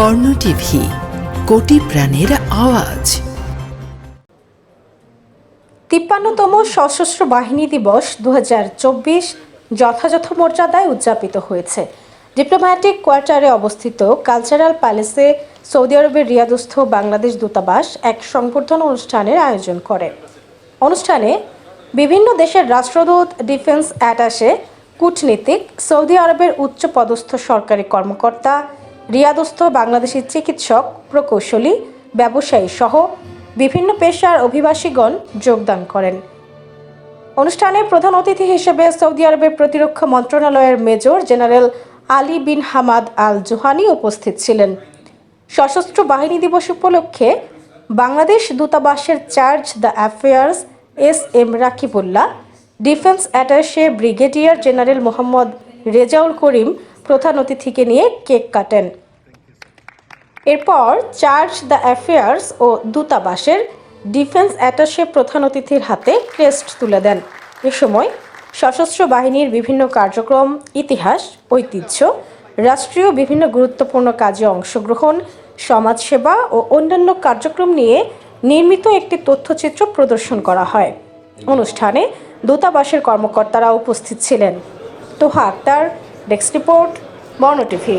বর্ণ টিভি, কোটি প্রাণের আওয়াজ। তিপ্পান্নতম সশস্ত্র বাহিনী দিবস দুহাজার চব্বিশ যথাযথ মর্যাদায় উদযাপিত হয়েছে। ডিপ্লোম্যাটিক কোয়ার্টারে অবস্থিত কালচারাল প্যালেসে সৌদি আরবের রিয়াদস্থ বাংলাদেশ দূতাবাস এক সংবর্ধনা অনুষ্ঠানের আয়োজন করে। অনুষ্ঠানে বিভিন্ন দেশের রাষ্ট্রদূত, ডিফেন্স অ্যাটাশে কূটনীতিক, সৌদি আরবের উচ্চ পদস্থ সরকারি কর্মকর্তা রিয়াদস্থ বাংলাদেশি চিকিৎসক, প্রকৌশলী, ব্যবসায়ী সহ বিভিন্ন পেশার অভিবাসীগণ যোগদান করেন। অনুষ্ঠানে প্রধান অতিথি হিসেবে সৌদি আরবের প্রতিরক্ষা মন্ত্রণালয়ের major general Ali bin Hamad Al Johani উপস্থিত ছিলেন। সশস্ত্র বাহিনী দিবস উপলক্ষে বাংলাদেশ দূতাবাসের charge d'affaires S M Rakibullah, defence attache brigadier general Mohammad Rezaul Karim প্রধান অতিথিকে নিয়ে কেক কাটেন। এরপর চার্জ দ্য অ্যাফেয়ার্স ও দূতাবাসের ডিফেন্স অ্যাটাশে প্রধান অতিথির হাতে ক্রেস্ট তুলে দেন। এ সময় সশস্ত্র বাহিনীর বিভিন্ন কার্যক্রম, ইতিহাস, ঐতিহ্য, রাষ্ট্রীয় বিভিন্ন গুরুত্বপূর্ণ কাজে অংশগ্রহণ, সমাজসেবা ও অন্যান্য কার্যক্রম নিয়ে নির্মিত একটি তথ্যচিত্র প্রদর্শন করা হয়। অনুষ্ঠানে দূতাবাসের কর্মকর্তারা উপস্থিত ছিলেন। Toha Akter, desk report, Barna TV.